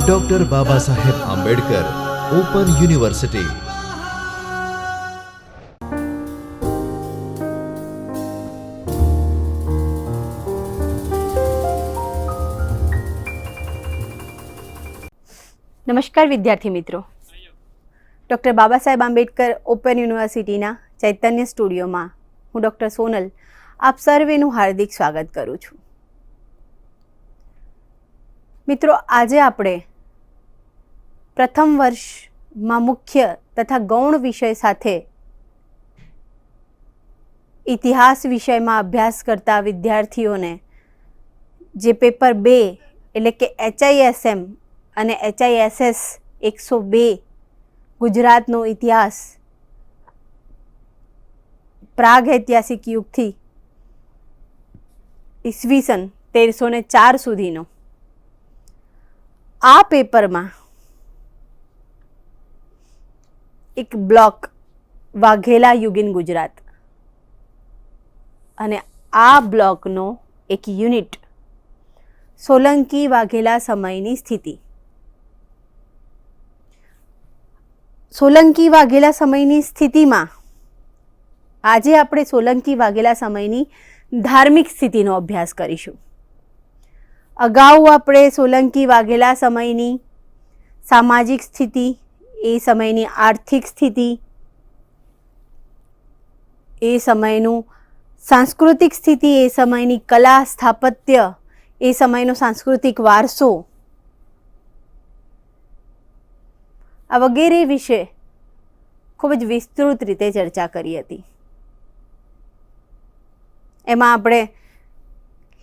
Doctor Baba Saheb Ambedkar open university નમસ્કાર વિદ્યાર્થી મિત્રો. ડૉક્ટર બાબા સાહેબ આંબેડકર ઓપન યુનિવર્સિટીના ચૈતન્ય સ્ટુડિયોમાં હું ડૉક્ટર સોનલ આપ સર્વેનું હાર્દિક સ્વાગત કરું છું. મિત્રો, આજે આપણે પ્રથમ વર્ષમાં મુખ્ય તથા ગૌણ વિષય સાથે ઇતિહાસ વિષયમાં અભ્યાસ કરતા વિદ્યાર્થીઓને જે પેપર બે, એટલે કે એચઆઈએસએમ અને એચઆઈએસએસ એકસો બે ગુજરાતનો ઇતિહાસ પ્રાગ ઐતિહાસિક યુગથી ઈસવીસન તેરસો ને ચાર સુધીનો. આ પેપરમાં એક બ્લોક વાઘેલા યુગીન ગુજરાત અને આ બ્લોકનો એક યુનિટ સોલંકી વાઘેલા સમયની સ્થિતિ. સોલંકી વાઘેલા સમયની સ્થિતિમાં આજે આપણે સોલંકી વાઘેલા સમયની ધાર્મિક સ્થિતિનો અભ્યાસ કરીશું. અગાઉ આપણે સોલંકી વાઘેલા સમયની સામાજિક સ્થિતિ, એ સમયની આર્થિક સ્થિતિ, એ સમયનું સાંસ્કૃતિક સ્થિતિ, એ સમયની કલા સ્થાપત્ય, એ સમયનો સાંસ્કૃતિક વારસો, આ વગેરે વિશે ખૂબ જ વિસ્તૃત રીતે ચર્ચા કરી હતી. એમાં આપણે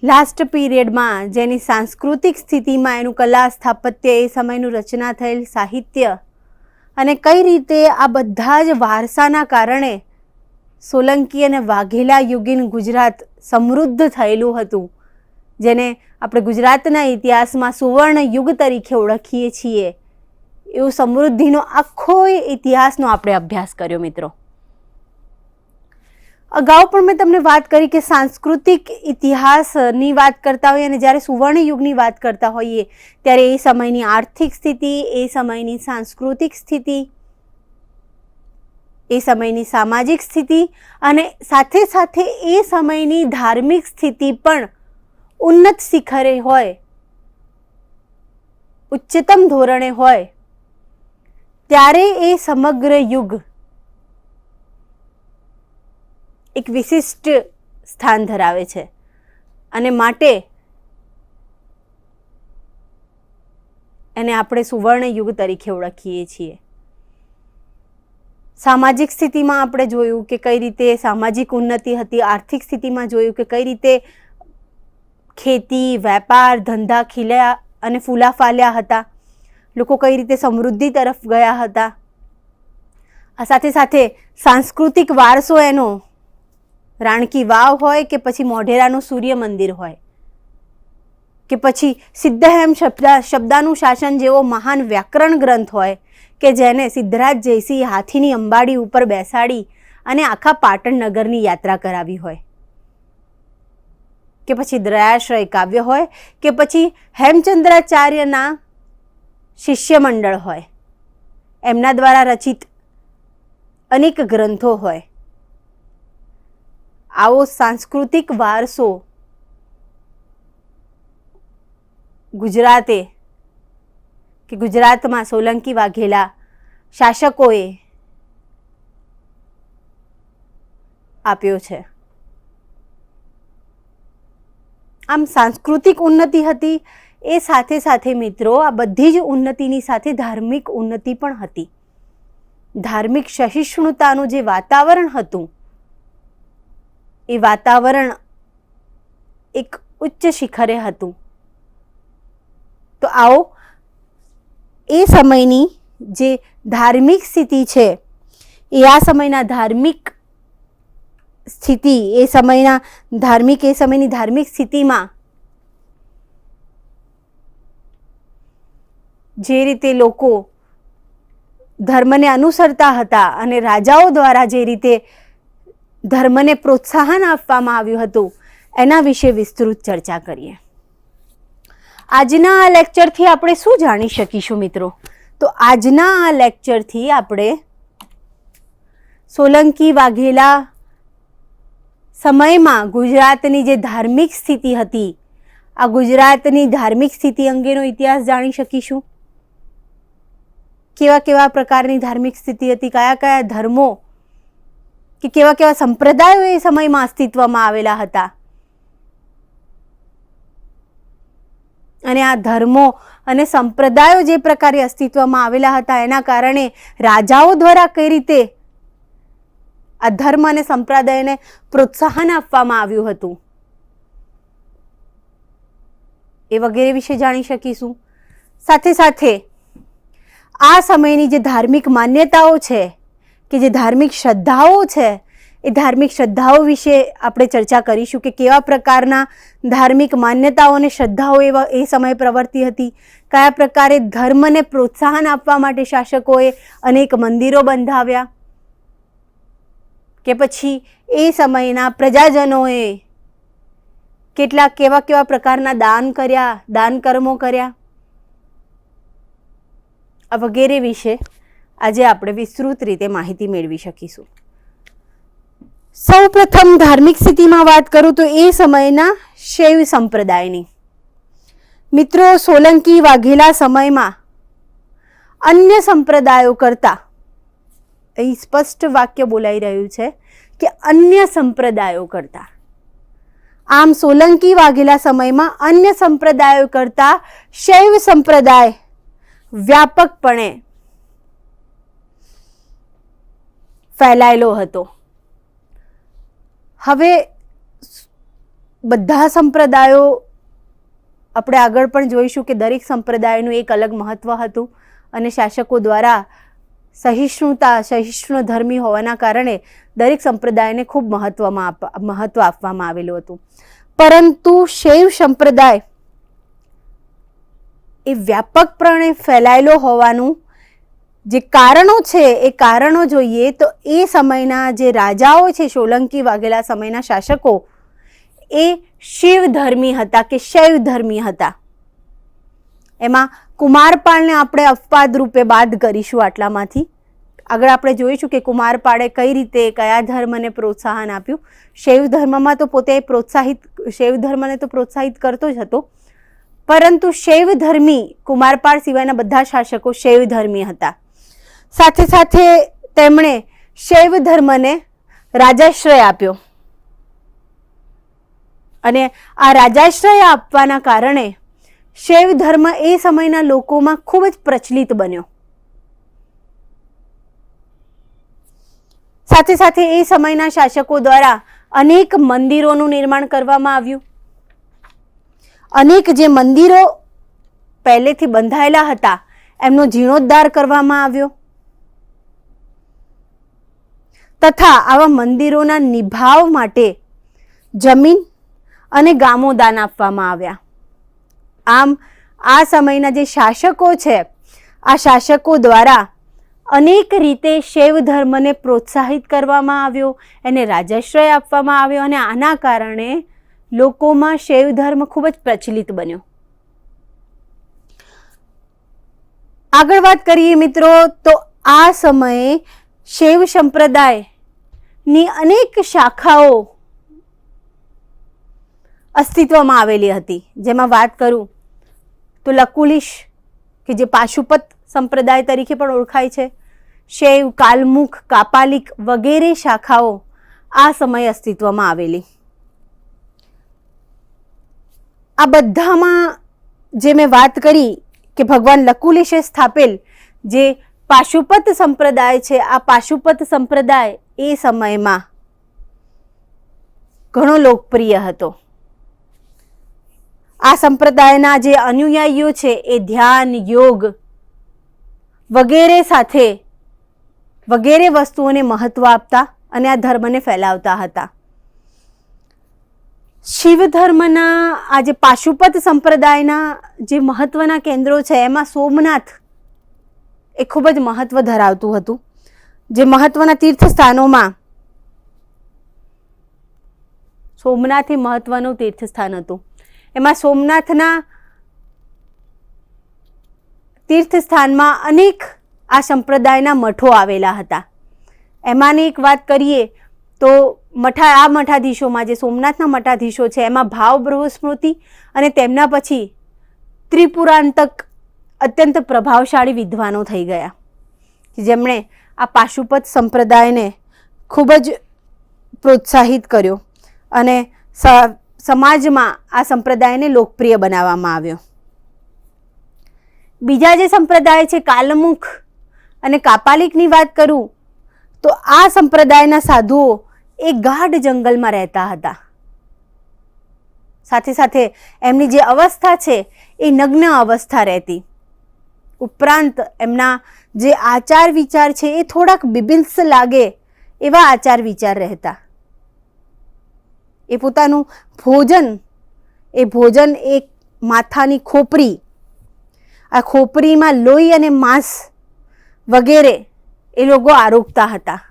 લાસ્ટ પીરિયડમાં જેની સાંસ્કૃતિક સ્થિતિમાં એનું કલા સ્થાપત્ય એ સમયનું રચના થયેલ સાહિત્ય અને કઈ રીતે આ બધા જ વારસાના કારણે સોલંકી અને વાઘેલા યુગીન ગુજરાત સમૃદ્ધ થયેલું હતું, જેને આપણે ગુજરાતના ઇતિહાસમાં સુવર્ણ યુગ તરીકે ઓળખીએ છીએ. એવું સમૃદ્ધિનો આખો ઇતિહાસનો આપણે અભ્યાસ કર્યો, મિત્રો. અગાઉ પણ મેં તમને વાત કરી કે સાંસ્કૃતિક ઇતિહાસની વાત કરતા હોઈએ અને જ્યારે સુવર્ણ યુગની વાત કરતા હોઈએ, ત્યારે એ સમયની આર્થિક સ્થિતિ, એ સમયની સાંસ્કૃતિક સ્થિતિ, એ સમયની સામાજિક સ્થિતિ અને સાથે સાથે એ સમયની ધાર્મિક સ્થિતિ પણ ઉન્નત શિખરે હોય, ઉચ્ચતમ ધોરણે હોય. ત્યારે એ સમગ્ર યુગ એક વિશિષ્ટ સ્થાન ધરાવે છે. અને માટે એને આપણે સુવર્ણ યુગ તરીકે ઓળખીએ છીએ. સામાજિક સ્થિતિમાં આપણે જોયું કે કઈ રીતે સામાજિક ઉન્નતિ હતી, આર્થિક સ્થિતિમાં જોયું કે કઈ રીતે ખેતી, વેપાર, ધંધા ખીલ્યા અને ફૂલા ફાલ્યા હતા. લોકો કઈ રીતે સમૃદ્ધિ તરફ ગયા હતા. આ સાથે સાથે સાંસ્કૃતિક વારસો એનો રાણકી વાવ હોય કે પછી મોઢેરાનું સૂર્ય મંદિર હોય, કે પછી સિદ્ધહેમ શબ્દા, શબ્દાનું શાસન જેવો મહાન વ્યાકરણ ગ્રંથ હોય, કે જેને સિદ્ધરાજ જયસિંહ હાથીની અંબાડી ઉપર બેસાડી અને આખા પાટણ નગરની યાત્રા કરાવી હોય. કે પછી દયાશ્રય કાવ્ય હોય, કે પછી હેમચંદ્રાચાર્યના શિષ્ય મંડળ હોય. એમના દ્વારા રચિત અનેક ગ્રંથો હોય. આવો સાંસ્કૃતિક વારસો ગુજરાતે કે ગુજરાતમાં સોલંકી વાઘેલા શાસકોએ આપ્યો છે. આમ સાંસ્કૃતિક ઉન્નતિ હતી એ સાથે સાથે મિત્રો આ બધી જ ઉન્નતિની સાથે ધાર્મિક ઉન્નતિ પણ હતી. ધાર્મિક સહિષ્ણુતાનું જે વાતાવરણ હતું એ વાતાવરણ એક ઉચ્ચ શિખરે હતું. તો આવો, એ સમયની જે ધાર્મિક સ્થિતિ છે, એ આ સમયના ધાર્મિક સ્થિતિ, એ સમયના ધાર્મિક, એ સમયની ધાર્મિક સ્થિતિમાં જે રીતે લોકો ધર્મને અનુસરતા હતા અને રાજાઓ દ્વારા જે રીતે ધર્મને પ્રોત્સાહન આપવામાં આવ્યું હતું. એના વિશે વિસ્તૃત ચર્ચા કરીએ. આજના આ લેક્ચરથી આપણે શું જાણી શકીશું મિત્રો? તો આજના આ લેક્ચરથી આપણે સોલંકી વાઘેલા સમયમાં ગુજરાતની જે ધાર્મિક સ્થિતિ હતી, આ ગુજરાતની ધાર્મિક સ્થિતિ અંગેનો ઇતિહાસ જાણી શકીશું? કેવા કેવા પ્રકારની ધાર્મિક સ્થિતિ હતી? કયા કયા ધર્મો કે કેવા કેવા સંપ્રદાયો એ સમયમાં અસ્તિત્વમાં આવેલા હતા? અને આ ધર્મો અને સંપ્રદાયો જે પ્રકારે અસ્તિત્વમાં આવેલા હતા, એના કારણે રાજાઓ દ્વારા કઈ રીતે આ ધર્મ અને સંપ્રદાયને પ્રોત્સાહન આપવામાં આવ્યું હતું? એ વગેરે વિશે જાણી શકીશું. સાથે સાથે આ સમયની જે ધાર્મિક માન્યતાઓ છે કે જે ધાર્મિક શ્રદ્ધાઓ છે, એ ધાર્મિક શ્રદ્ધાઓ વિશે આપણે ચર્ચા કરીશું કે કેવા પ્રકારના ધાર્મિક માન્યતાઓ અને શ્રદ્ધાઓ એવા એ સમયે પ્રવર્તી હતી, કયા પ્રકારે ધર્મને પ્રોત્સાહન આપવા માટે શાસકોએ અનેક મંદિરો બંધાવ્યા, કે પછી એ સમયના પ્રજાજનોએ કેટલા કેવા કેવા પ્રકારના દાન કર્યા, દાન કર્મો કર્યા વગેરે વિશે આજે આપણે વિસ્તૃત રીતે માહિતી મેળવી શકીશું. સૌ પ્રથમ ધાર્મિક સ્થિતિમાં વાત કરું તો એ સમયના શૈવ સંપ્રદાયની. મિત્રો, સોલંકી વાઘેલા સમયમાં અન્ય સંપ્રદાયો કરતા, અહીં સ્પષ્ટ વાક્ય બોલાઈ રહ્યું છે કે અન્ય સંપ્રદાયો કરતા. આમ સોલંકી વાઘેલા સમયમાં અન્ય સંપ્રદાયો કરતા શૈવ સંપ્રદાય વ્યાપકપણે ફેલાયેલો હતો. હવે બધા સંપ્રદાયો આપણે આગળ પણ જોઈશું કે દરેક સંપ્રદાયનું એક અલગ મહત્વ હતું અને શાસકો દ્વારા સહિષ્ણુતા સહિષ્ણુ ધર્મી હોવાના કારણે દરેક સંપ્રદાયને ખૂબ મહત્વમાં મહત્વ આપવામાં આવેલું હતું. પરંતુ શૈવ સંપ્રદાય એ વ્યાપકપણે ફેલાયેલો હોવાનું જે કારણો છે, એ કારણો જોઈએ તો એ સમયના જે રાજાઓ છે, સોલંકી વાઘેલા સમયના શાસકો, એ શિવ ધર્મી હતા કે શૈવ ધર્મી હતા. એમાં કુમારપાળને આપણે અપવાદ રૂપે બાદ કરીશું આટલામાંથી. આગળ આપણે જોઈશું કે કુમારપાળે કઈ રીતે, કયા ધર્મને પ્રોત્સાહન આપ્યું. શૈવ ધર્મમાં તો પોતે પ્રોત્સાહિત શૈવ ધર્મને તો પ્રોત્સાહિત કરતો જ હતો. પરંતુ શૈવ ધર્મી કુમારપાળ સિવાયના બધા શાસકો શૈવ ધર્મી હતા. સાથે સાથે તેમણે શૈવ ધર્મને રાજાશ્રય આપ્યો. અને આ રાજાશ્રય આપવાના કારણે શૈવ ધર્મ એ સમયના લોકોમાં ખૂબ જ પ્રચલિત બન્યો. સાથે સાથે એ સમયના શાસકો દ્વારા અનેક મંદિરોનું નિર્માણ કરવામાં આવ્યું. અનેક જે મંદિરો પહેલેથી બંધાયેલા હતા, એમનો જીર્ણોદ્ધાર કરવામાં આવ્યો. તથા આવા મંદિરોના નિભાવ માટે જમીન અને ગામો દાન આપવામાં આવ્યા. આમ, આ સમયના જે શાસકો છે, આ શાસકો દ્વારા અનેક રીતે શૈવ ધર્મને પ્રોત્સાહિત કરવામાં આવ્યો, એને રાજાશ્રય આપવામાં આવ્યો અને આના કારણે લોકોમાં શૈવ ધર્મ ખૂબ જ પ્રચલિત બન્યો. આગળ વાત કરીએ મિત્રો, તો આ સમયે શૈવ સંપ્રદાયની અનેક શાખાઓ અસ્તિત્વમાં આવેલી હતી. જેમાં વાત કરું તો લકુલિશ, કે જે પાશુપત સંપ્રદાય તરીકે પણ ઓળખાય છે. શૈવ, કાલમુખ, કાપાલિક વગેરે શાખાઓ આ સમયે અસ્તિત્વમાં આવેલી. આ બધામાં જે મેં વાત કરી કે ભગવાન લકુલિશે સ્થાપેલ જે પાશુપત સંપ્રદાય છે, આ પાશુપત સંપ્રદાય એ સમયમાં ઘણો લોકપ્રિય હતો. આ સંપ્રદાયના જે અનુયાયીઓ છે એ ધ્યાન, યોગ વગેરે સાથે વગેરે વસ્તુઓને મહત્વ આપતા અને આ ધર્મને ફેલાવતા હતા. શિવ ધર્મના આ જે પાશુપત સંપ્રદાયના જે મહત્વના કેન્દ્રો છે, એમાં સોમનાથ એ ખૂબ જ મહત્વ ધરાવતું હતું. જે મહત્વના તીર્થસ્થાનોમાં સોમનાથ એ મહત્વનું તીર્થસ્થાન હતું. એમાં સોમનાથના તીર્થસ્થાનમાં અનેક આ સંપ્રદાયના મઠો આવેલા હતા. એમાંની એક વાત કરીએ તો મઠા, આ મઠાધીશોમાં જે સોમનાથના મઠાધીશો છે, એમાં ભાવ બ્રહ્મસ્મૃતિ અને તેમના પછી ત્રિપુરાંતક અત્યંત પ્રભાવશાળી વિદ્વાનો થઈ ગયા. જેમણે આ પાશુપત સંપ્રદાયને ખૂબ જ પ્રોત્સાહિત કર્યો અને સમાજમાં આ સંપ્રદાયને લોકપ્રિય બનાવવામાં આવ્યો. બીજા જે સંપ્રદાય છે કાલમુખ અને કાપાલિકની વાત કરું, તો આ સંપ્રદાયના સાધુઓ એ ગાઢ જંગલમાં રહેતા હતા. સાથે સાથે એમની જે અવસ્થા છે એ નગ્ન અવસ્થા રહેતી. ઉપરાંત એમના જે આચાર વિચાર છે એ થોડાક બિબિન્સ લાગે એવા આચાર વિચાર રહેતા. એ પોતાનું ભોજન, એ ભોજન એક માથાની ખોપરી, આ ખોપરીમાં લોહી અને માંસ વગેરે એ લોકો આરોગતા હતા.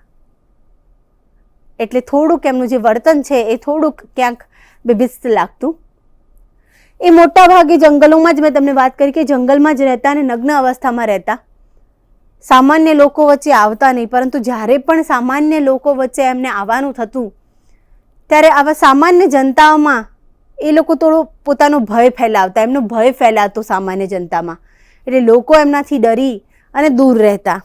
એટલે થોડુંક એમનું જે વર્તન છે એ થોડુંક ક્યાંક બિબિસ્ત લાગતું એ મોટા ભાગે જંગલોમાં જ મેં તમને વાત કરી કે જંગલમાં જ રહેતા અને નગ્ન અવસ્થામાં રહેતા. સામાન્ય લોકો વચ્ચે આવતા નહીં, પરંતુ જ્યારે પણ સામાન્ય લોકો વચ્ચે એમને આવવાનું થતું, ત્યારે આવા સામાન્ય જનતાઓમાં એ લોકો થોડો પોતાનો ભય ફેલાવતા, એમનો ભય ફેલાતો સામાન્ય જનતામાં. એટલે લોકો એમનાથી ડરી અને દૂર રહેતા.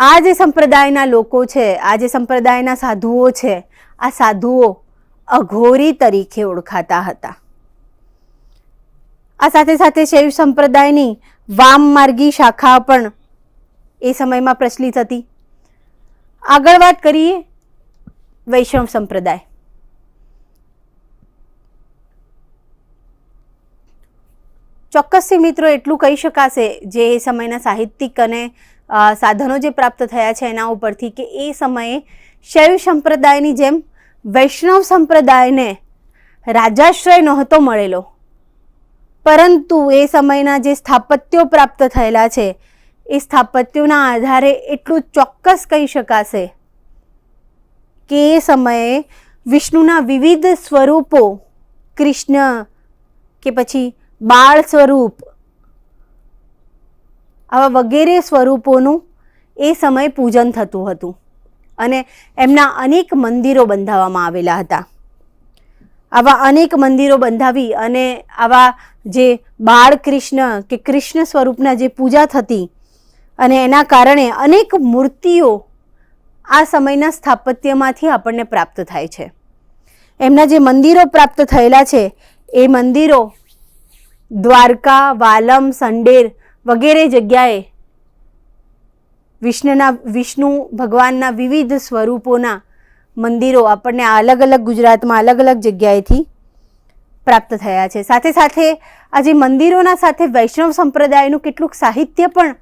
આ જે સંપ્રદાયના લોકો છે, આ જે સંપ્રદાયના સાધુઓ છે, આ સાધુઓ અઘોરી તરીકે ઓળખાતા હતા. આ સાથે સાથે શૈવ સંપ્રદાયની વામમાર્ગી શાખા પણ એ સમયમાં પ્રચલિત હતી. આગળ વાત કરીએ વૈષ્ણવ સંપ્રદાય. ચોક્કસથી મિત્રો એટલું કહી શકાશે જે એ સમયના સાહિત્યિક અને સાધનો જે પ્રાપ્ત થયા છે એના ઉપરથી કે એ સમયે શૈવ સંપ્રદાયની જેમ વૈષ્ણવ સંપ્રદાયને રાજાશ્રય નહોતો મળેલો. પરંતુ એ સમયના જે સ્થાપત્યો પ્રાપ્ત થયેલા છે, એ સ્થાપત્યોના આધારે એટલું ચોક્કસ કહી શકાશે કે એ સમયે વિષ્ણુના વિવિધ સ્વરૂપો, કૃષ્ણ કે પછી બાળ સ્વરૂપ, આવા વગેરે સ્વરૂપોનું એ સમયે પૂજન થતું હતું. અને એમના અનેક મંદિરો બંધાવવામાં આવેલા હતા. આવા અનેક મંદિરો બંધાવી અને આવા જે બાળ કૃષ્ણ કે કૃષ્ણ સ્વરૂપના જે પૂજા થતી અને એના કારણે અનેક મૂર્તિઓ આ સમયના સ્થાપત્યમાંથી આપણને પ્રાપ્ત થાય છે. એમના જે મંદિરો પ્રાપ્ત થયેલા છે, એ મંદિરો દ્વારકા, વાલમ, સંડેર વગેરે જગ્યાએ વિષ્ણુના, વિષ્ણુ ભગવાનના વિવિધ સ્વરૂપોના મંદિરો આપણને આ અલગ અલગ ગુજરાતમાં અલગ અલગ જગ્યાએથી પ્રાપ્ત થયા છે. સાથે સાથે આ જે મંદિરોના સાથે વૈષ્ણવ સંપ્રદાયનું કેટલુંક સાહિત્ય પણ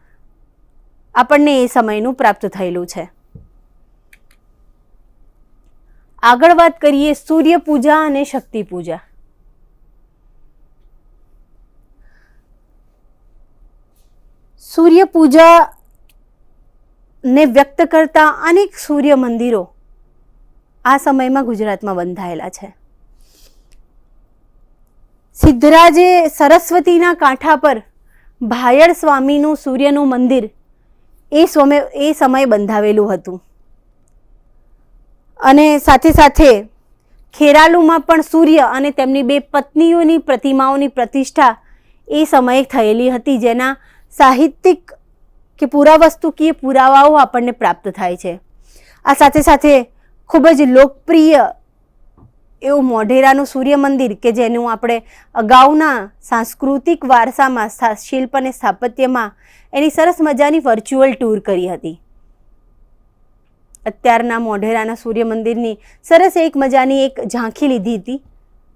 આપણને એ સમયનું પ્રાપ્ત થયેલું છે. આગળ વાત કરીએ સૂર્ય પૂજા અને શક્તિ પૂજા. સૂર્ય પૂજા ને વ્યક્ત કરતા અનેક સૂર્ય મંદિરો આ સમયમાં ગુજરાતમાં બંધાયેલા છે. સિદ્ધરાજે સરસ્વતીના કાંઠા પર ભાયળ સ્વામીનું સૂર્યનું મંદિર એ સમય એ સમયે બંધાવેલું હતું. અને સાથે સાથે ખેરાલુમાં પણ સૂર્ય અને તેમની બે પત્નીઓની પ્રતિમાઓની પ્રતિષ્ઠા એ સમયે થયેલી હતી, જેના સાહિત્યિક કે પુરાવસ્તુકીય પુરાવાઓ આપણને પ્રાપ્ત થાય છે. આ સાથે સાથે ખૂબ જ લોકપ્રિય એવું મોઢેરાનું સૂર્ય મંદિર કે જેનું આપણે અગાઉના સાંસ્કૃતિક વારસામાં શિલ્પ અને સ્થાપત્યમાં એની સરસ મજાની વર્ચ્યુઅલ ટૂર કરી હતી. અત્યારના મોઢેરાના સૂર્ય મંદિરની સરસ એક મજાની એક ઝાંખી લીધી હતી.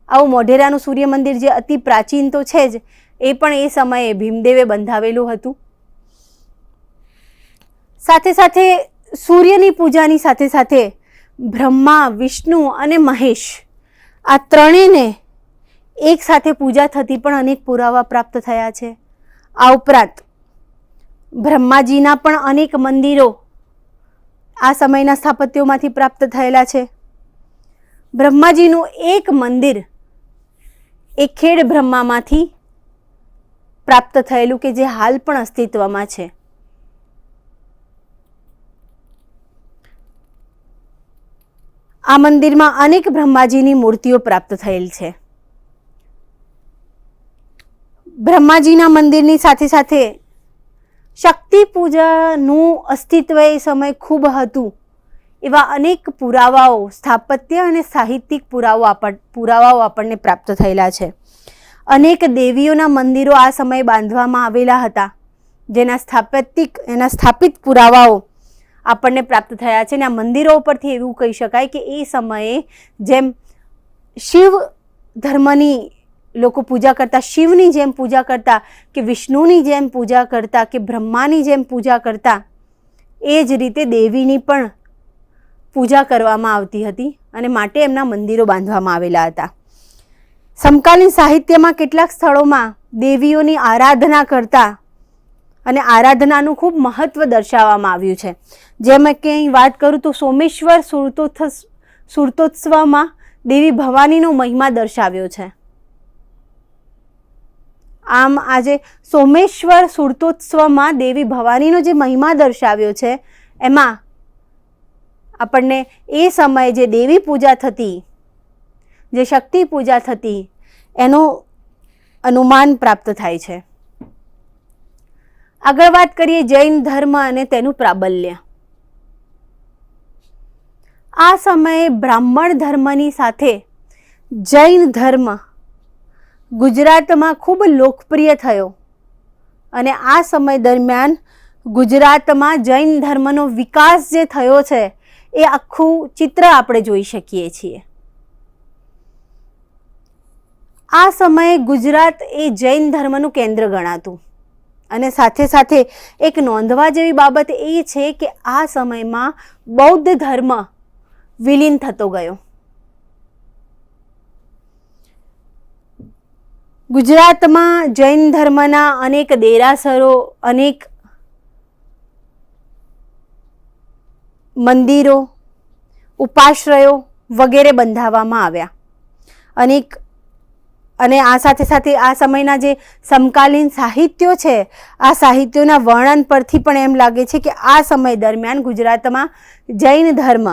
આવું મોઢેરાનું સૂર્ય મંદિર જે અતિ પ્રાચીન તો છે જ, એ પણ એ સમયે ભીમદેવે બંધાવેલું હતું. સાથે સાથે સૂર્યની પૂજાની સાથે સાથે બ્રહ્મા, વિષ્ણુ અને મહેશ આ ત્રણેયને એક સાથે પૂજા થતી પણ અનેક પુરાવા પ્રાપ્ત થયા છે. આ ઉપરાંત બ્રહ્માજીના પણ અનેક મંદિરો આ સમયના સ્થાપત્યોમાંથી પ્રાપ્ત થયેલા છે. બ્રહ્માજીનું એક મંદિર એ ખેડ બ્રહ્મામાંથી પ્રાપ્ત થયેલું કે જે હાલ પણ અસ્તિત્વમાં છે. આ મંદિરમાં અનેક બ્રહ્માજીની મૂર્તિઓ પ્રાપ્ત થયેલ છે. બ્રહ્માજીના મંદિરની સાથે સાથે શક્તિ પૂજાનું અસ્તિત્વ એ સમય ખૂબ હતું. એવા અનેક પુરાવાઓ, સ્થાપત્ય અને સાહિત્યિક પુરાવો આપણ, પુરાવાઓ આપણને પ્રાપ્ત થયેલા છે. અનેક દેવીઓના મંદિરો આ સમયે બાંધવામાં આવેલા હતા. જેના સ્થાપત્યિક, એના સ્થાપિત પુરાવાઓ આપણને પ્રાપ્ત થયા છે અને આ મંદિરો ઉપરથી એવું કહી શકાય કે એ સમયે જેમ શિવ ધર્મની લોકો પૂજા કરતા, શિવની જેમ પૂજા કરતા, કે વિષ્ણુની જેમ પૂજા કરતા, કે બ્રહ્માની જેમ પૂજા કરતા, એ જ રીતે દેવીની પણ પૂજા કરવામાં આવતી હતી અને માટે એમના મંદિરો બાંધવામાં આવેલા હતા. સમકાલીન સાહિત્યમાં કેટલાક સ્થળોમાં દેવીઓની આરાધના કરતા અને આરાધનાનું ખૂબ મહત્વ દર્શાવવામાં આવ્યું છે. જેમ કે અહીં વાત કરું તો સોમેશ્વર સુરતોત્સ, સુરતોત્સવમાં દેવી ભવાનીનો મહિમા દર્શાવ્યો છે. આમ આજે સોમેશ્વર સુરતોત્સવમાં દેવી ભવાનીનો જે મહિમા દર્શાવ્યો છે, એમાં આપણને એ સમયે જે દેવી પૂજા થતી, જે શક્તિ પૂજા થતી, એનું અનુમાન પ્રાપ્ત થાય છે. આગળ વાત કરીએ જૈન ધર્મ અને તેનું પ્રાબલ્ય. આ સમયે બ્રાહ્મણ ધર્મની સાથે જૈન ધર્મ ગુજરાતમાં ખૂબ લોકપ્રિય થયો અને આ સમય દરમિયાન ગુજરાતમાં જૈન ધર્મનો વિકાસ જે થયો છે, એ આખું ચિત્ર આપણે જોઈ શકીએ છીએ. આ સમયે ગુજરાત એ જૈન ધર્મનું કેન્દ્ર ગણાતું. અને સાથે સાથે એક નોંધવા જેવી બાબત એ છે કે આ સમયમાં બૌદ્ધ ધર્મ વિલીન થતો ગયો. ગુજરાતમાં જૈન ધર્મના અનેક દેરાસરો, અનેક મંદિરો, ઉપાશ્રયો વગેરે બંધાવવામાં આવ્યા. અનેક અને આ સાથે સાથે આ સમયના જે સમકાલીન સાહિત્યો છે, આ સાહિત્યોના વર્ણન પરથી પણ એમ લાગે છે કે આ સમય દરમિયાન ગુજરાતમાં જૈન ધર્મ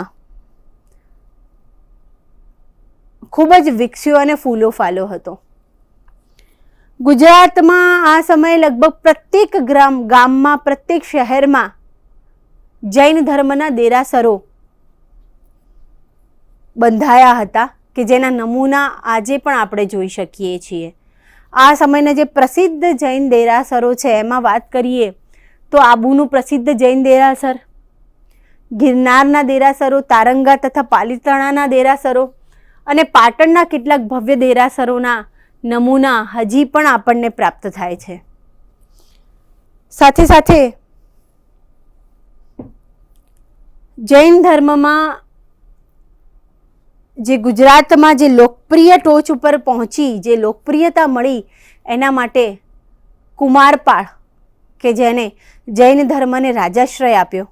ખૂબ જ વિકસ્યો અને ફૂલો ફાલો હતો. ગુજરાતમાં આ સમયે લગભગ પ્રત્યેક ગ્રામ, ગામમાં, પ્રત્યેક શહેરમાં જૈન ધર્મના દેરાસરો બંધાયા હતા. કે જેના નમૂના આજે પણ આપણે જોઈ શકીએ છીએ. આ સમયના જે પ્રસિદ્ધ જૈન દેરાસરો છે, એમાં વાત કરીએ તો આબુનું પ્રસિદ્ધ જૈન દેરાસર, ગિરનારના દેરાસરો, તારંગા તથા પાલીતાણાના દેરાસરો અને પાટણના કેટલાક ભવ્ય દેરાસરોના નમૂના હજી પણ આપણને પ્રાપ્ત થાય છે. સાથે સાથે જૈન ધર્મમાં જે ગુજરાતમાં જે લોકપ્રિય ટોચ ઉપર પહોંચી, જે લોકપ્રિયતા મળી, એના માટે કુમારપાળ કે જેને જૈન ધર્મને રાજાશ્રય આપ્યો.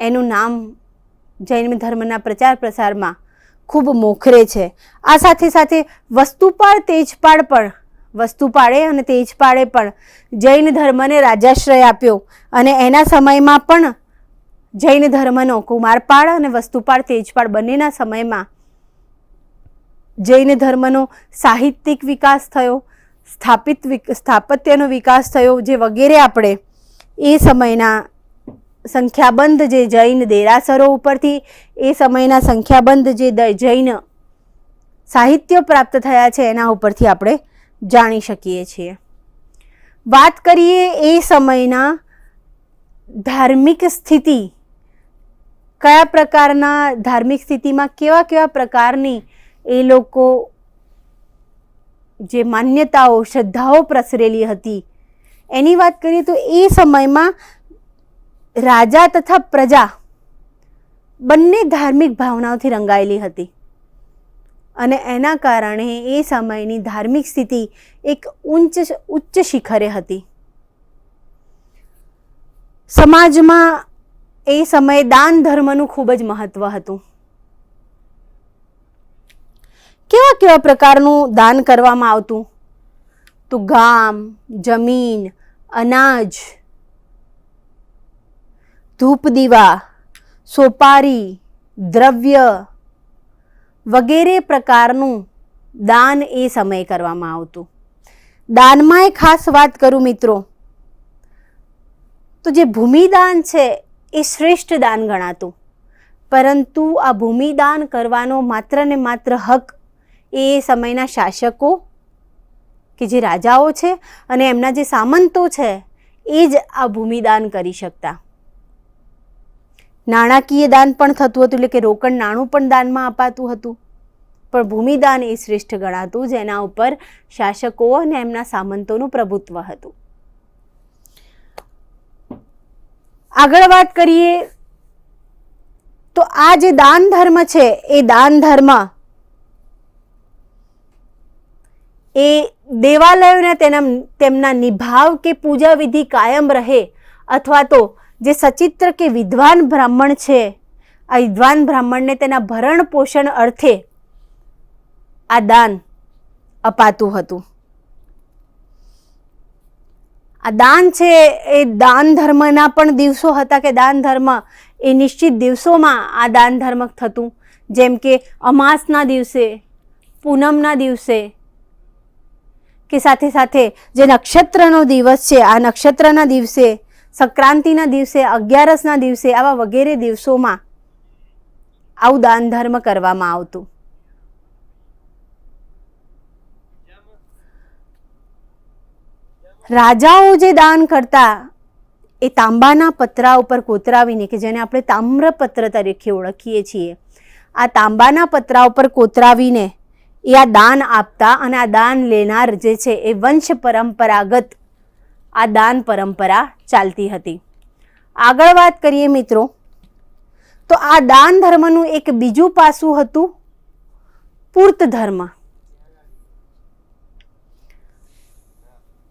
એનું નામ જૈન ધર્મના પ્રચાર પ્રસારમાં ખૂબ મોખરે છે. આ સાથે સાથે વસ્તુપાળ તેજપાળ પણ, વસ્તુપાળે અને તેજપાળે પણ જૈન ધર્મને રાજાશ્રય આપ્યો. અને એના સમયમાં પણ જૈન ધર્મનો કુમારપાળ અને વસ્તુપાળ તેજપાળ બંનેના સમયમાં જૈન ધર્મનો સાહિત્યિક વિકાસ થયો, સ્થાપિત સ્થાપત્યનો વિકાસ થયો, જે વગેરે આપણે એ સમયના સંખ્યાબંધ જે જૈન દેરાસરો ઉપરથી એ સમયના સંખ્યાબંધ જે જૈન સાહિત્ય પ્રાપ્ત થયા છે, એના ઉપરથી આપણે જાણી શકીએ છીએ. વાત કરીએ એ સમયના ધાર્મિક સ્થિતિ કયા પ્રકારના ધાર્મિક સ્થિતિમાં કેવા કેવા પ્રકારની એ લોકો જે માન્યતાઓ, શ્રદ્ધાઓ પ્રસરેલી હતી? એની વાત કરીએ તો એ સમયમાં રાજા તથા પ્રજા બંને ધાર્મિક ભાવનાઓથી રંગાયેલી હતી. અને એના કારણે એ સમયની ધાર્મિક સ્થિતિ એક ઉચ્ચ ઉચ્ચ શિખરે હતી. સમાજમાં એ સમયે દાન ધર્મનું ખૂબ જ મહત્વ હતું. કેવા કેવા પ્રકારનું દાન કરવામાં આવતું? તો ગામ, જમીન, અનાજ, ધૂપ દીવા, સોપારી, દ્રવ્ય વગેરે પ્રકારનું દાન એ સમયે કરવામાં આવતું. દાનમાં એ ખાસ વાત કરું મિત્રો. તો જે ભૂમિદાન છે એ શ્રેષ્ઠ દાન ગણાતું. પરંતુ આ ભૂમિદાન કરવાનો માત્ર ને માત્ર હક એ સમયના શાસકો કે જે રાજાઓ છે અને એમના જે સામંતો છે એ જ આ ભૂમિદાન કરી શકતા. નાણાકીય દાન પણ થતું હતું એટલે કે રોકડ નાણું પણ દાનમાં અપાતું હતું. પણ ભૂમિદાન એ શ્રેષ્ઠ ગણાતું જેના ઉપર શાસકો અને એમના સામંતોનું પ્રભુત્વ હતું. આગળ વાત કરીએ, તો આ જે દાન ધર્મ છે, એ દાન ધર્મ એ દેવાલયોના તેના તેમના નિભાવ કે પૂજા વિધિ કાયમ રહે, અથવા તો જે સચિત્ર કે વિદ્વાન બ્રાહ્મણ છે, આ વિદ્વાન બ્રાહ્મણને તેના ભરણ પોષણ અર્થે આ દાન અપાતું હતું. આ દાન છે એ દાન ધર્મના પણ દિવસો હતા કે દાન ધર્મ એ નિશ્ચિત દિવસોમાં આ દાન ધર્મ થતું. જેમ કે અમાસના દિવસે, પૂનમના દિવસે, કે સાથે સાથે જે નક્ષત્રનો દિવસ છે, આ નક્ષત્રના દિવસે, સંક્રાંતિના દિવસે, અગિયારસના દિવસે, આવા વગેરે દિવસોમાં આવું દાન ધર્મ કરવામાં આવતું. રાજાઓ જે દાન કરતા, એ તાંબાના પતરા ઉપર કોતરાવીને કે જેને આપણે તામ્રપત્ર તરીકે ઓળખીએ છીએ, આ તાંબાના પતરા ઉપર કોતરાવીને એ આ દાન આપતા અને આ દાન લેનાર જે છે એ વંશ પરંપરાગત આ દાન પરંપરા ચાલતી હતી. આગળ વાત કરીએ મિત્રો, તો આ દાન ધર્મનું એક બીજું પાસું હતું પૂર્ત ધર્મ.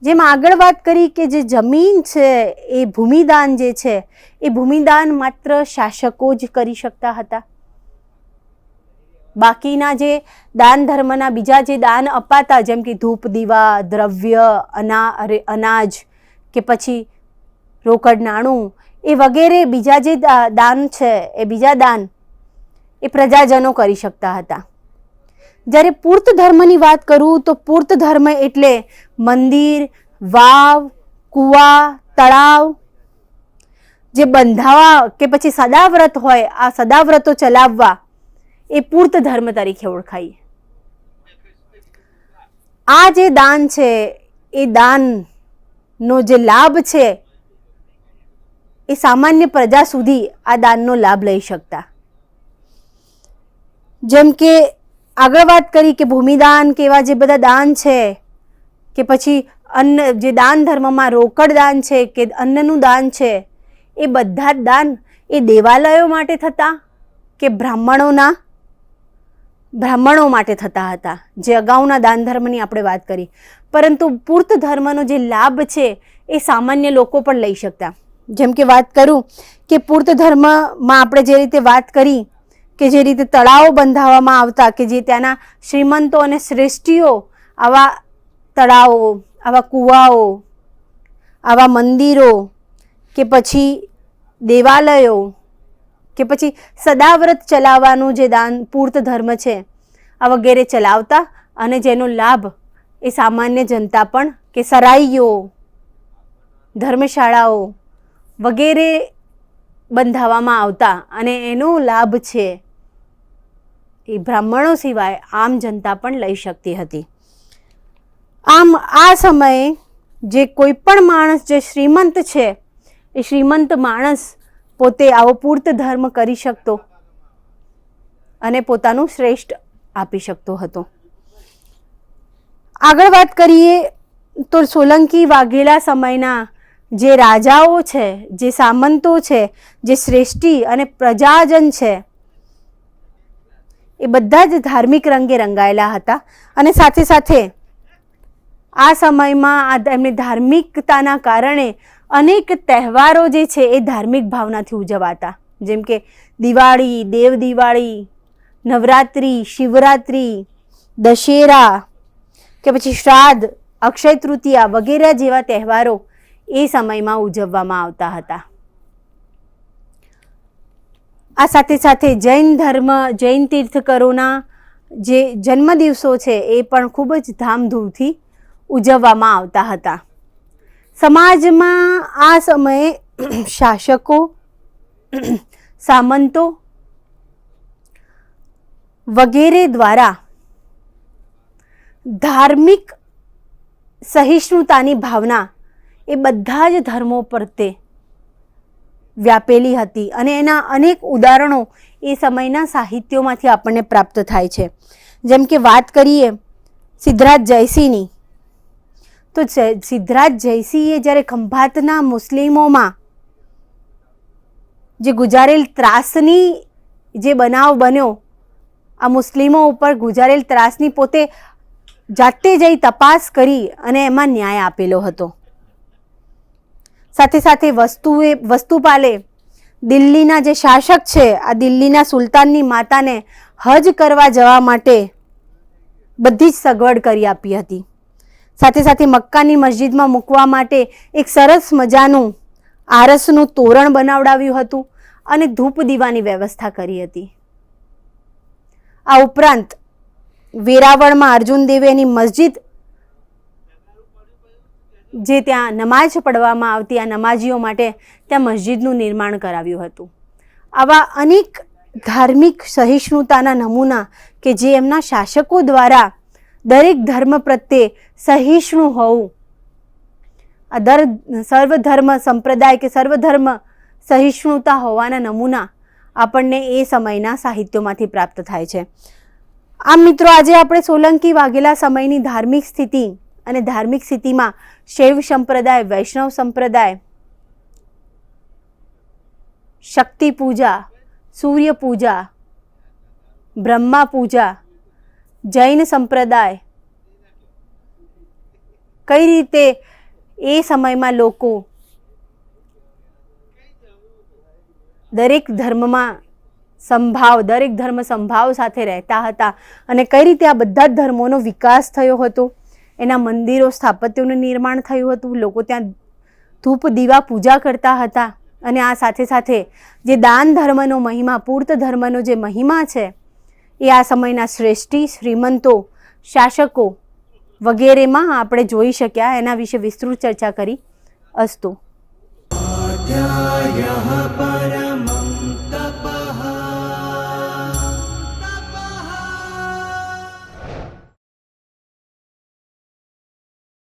જેમ આગળ વાત કરી કે જે જમીન છે, એ ભૂમિદાન જે છે, એ ભૂમિદાન માત્ર શાસકો જ કરી શકતા હતા. બાકીના જે દાન ધર્મના બીજા જે દાન અપાતા, જેમ કે ધૂપ, દીવા, દ્રવ્ય, અના, અરે, અનાજ કે પછી રોકડ, નાણું, એ વગેરે બીજા જે દાન છે, એ બીજા દાન એ પ્રજાજનો કરી શકતા હતા. જ્યારે પૂર્ત ધર્મની વાત કરું તો પૂર્ત ધર્મ એટલે મંદિર, વાવ, કૂવા, તળાવ. જે બંધાવા કે પછી સદાવ્રત હોય, આ સદાવ્રતો ચલાવવા એ પૂર્ત ધર્મ તરીકે ઓળખાય. આ જે દાન છે, એ દાનનો જે લાભ છે, એ સામાન્ય પ્રજા સુધી આ દાનનો લાભ લઈ શકતા. જેમ કે આગળ વાત કરી કે ભૂમિદાન કે એવા જે બધા દાન છે, કે પછી અન્ન, જે દાન ધર્મમાં રોકડ દાન છે, કે અન્નનું દાન છે, એ બધા જ દાન એ દેવાલયો માટે થતા કે બ્રાહ્મણોના? બ્રાહ્મણો માટે થતા હતા, જે અગાઉના દાન ધર્મની આપણે વાત કરી. પરંતુ પૂર્ત ધર્મનો જે લાભ છે, એ સામાન્ય લોકો પણ લઈ શકતા. જેમ કે વાત કરું કે પૂર્ત ધર્મમાં આપણે જે રીતે વાત કરી કે જે રીતે તળાવો બંધાવવામાં આવતા કે જે ત્યાંના શ્રીમંતો અને શ્રેષ્ઠીઓ આવા તળાવો, આવા કૂવાઓ, આવા મંદિરો કે પછી દેવાલયો કે પછી સદાવ્રત ચલાવવાનું જે દાન, પૂર્ત ધર્મ છે, આ વગેરે ચલાવતા અને જેનો લાભ એ સામાન્ય જનતા પણ કે સરાઈઓ, ધર્મશાળાઓ વગેરે બંધાવવામાં આવતા અને એનો લાભ છે. એ બ્રાહ્મણો સિવાય આમ જનતા પણ લઈ શકતી હતી. આમ આ સમયે જે કોઈ પણ માણસ જે શ્રીમંત છે, એ શ્રીમંત માણસ પોતે આવો પૂર્ત ધર્મ કરી શકતો અને પોતાનું શ્રેષ્ઠ આપી શકતો હતો. આગળ વાત કરીએ તો સોલંકી વાઘેલા સમયના જે રાજાઓ છે, જે સામંતો છે, જે શ્રેષ્ઠી અને પ્રજાજન છે એ બધા જ ધાર્મિક રંગે રંગાયેલા હતા. અને સાથે સાથે આ સમયમાં આ એમની ધાર્મિકતાના કારણે અનેક તહેવારો જે છે એ ધાર્મિક ભાવનાથી ઉજવાતા. જેમ કે દિવાળી, દેવ દિવાળી, નવરાત્રિ, શિવરાત્રિ, દશેરા કે પછી શ્રાદ્ધ, અક્ષય તૃતીયા વગેરે જેવા તહેવારો એ સમયમાં ઉજવવામાં આવતા હતા. આ સાથે સાથે જૈન ધર્મ, જૈન તીર્થકરોના જે જન્મદિવસો છે, એ પણ ખૂબ જ ધામધૂમથી ઉજવવામાં આવતા હતા. સમાજમાં આ સમયે શાસકો, સામંતો વગેરે દ્વારા ધાર્મિક સહિષ્ણુતાની ભાવના એ બધા જ ધર્મો પ્રત્યે વ્યાપેલી હતી અને એના અનેક ઉદાહરણો એ સમયના સાહિત્યોમાંથી આપણને પ્રાપ્ત થાય છે. જેમ કે વાત કરીએ સિદ્ધરાજ જયસિંહની, તો સિદ્ધરાજ જયસિંહે જ્યારે ખંભાતના મુસ્લિમોમાં જે ગુજારેલ ત્રાસની જે બનાવ બન્યો, આ મુસ્લિમો ઉપર ગુજારેલ ત્રાસની પોતે જાતે જઈ તપાસ કરી અને એમાં ન્યાય આપેલો હતો. સાથે સાથે વસ્તુએ, વસ્તુપાલે દિલ્હીના જે શાસક છે, આ દિલ્હીના સુલતાનની માતાને હજ કરવા જવા માટે બધી જ સગવડ કરી આપી હતી. સાથે સાથે મક્કાની મસ્જિદમાં મૂકવા માટે એક સરસ મજાનું આરસનું તોરણ બનાવડાવ્યું હતું અને ધૂપ દીવાની વ્યવસ્થા કરી હતી. આ ઉપરાંત વેરાવળમાં અર્જુન દેવે એની મસ્જિદ જે ત્યાં નમાજ પઢવામાં આવતી આ નમાજીઓ માટે ત્યાં મસ્જિદનું નિર્માણ કરાવ્યું હતું. આવા અનેક ધાર્મિક સહિષ્ણુતાના નમૂના કે જે એમના શાસકો દ્વારા દરેક ધર્મ પ્રત્યે સહિષ્ણુ હોવું, આ દર સર્વધર્મ સંપ્રદાય કે સર્વધર્મ સહિષ્ણુતા હોવાના નમૂના આપણને એ સમયના સાહિત્યોમાંથી પ્રાપ્ત થાય છે. આમ મિત્રો, આજે આપણે સોલંકી વાઘેલા સમયની ધાર્મિક સ્થિતિ અને ધાર્મિક સ્થિતિમાં શૈવ સંપ્રદાય, વૈષ્ણવ સંપ્રદાય, શક્તિ પૂજા, સૂર્ય પૂજા, બ્રહ્મા પૂજા, જૈન સંપ્રદાય, કઈ રીતે એ સમયમાં લોકો દરેક ધર્મમાં સંભાવ, દરેક ધર્મ સંભાવ સાથે રહેતા હતા અને કઈ રીતે આ બધા જ ધર્મોનો વિકાસ થયો હતો? એના મંદિરો, સ્થાપત્યોનું નિર્માણ થયું હતું. લોકો ત્યાં ધૂપ દીવા પૂજા કરતા હતા અને આ સાથે સાથે જે દાન ધર્મનો મહિમા, પૂર્ત ધર્મનો જે મહિમા છે, એ આ સમયના શ્રેષ્ઠી, શ્રીમંતો, શાસકો વગેરેમાં આપણે જોઈ શક્યા. એના વિશે વિસ્તૃત ચર્ચા કરી અસ્તુ.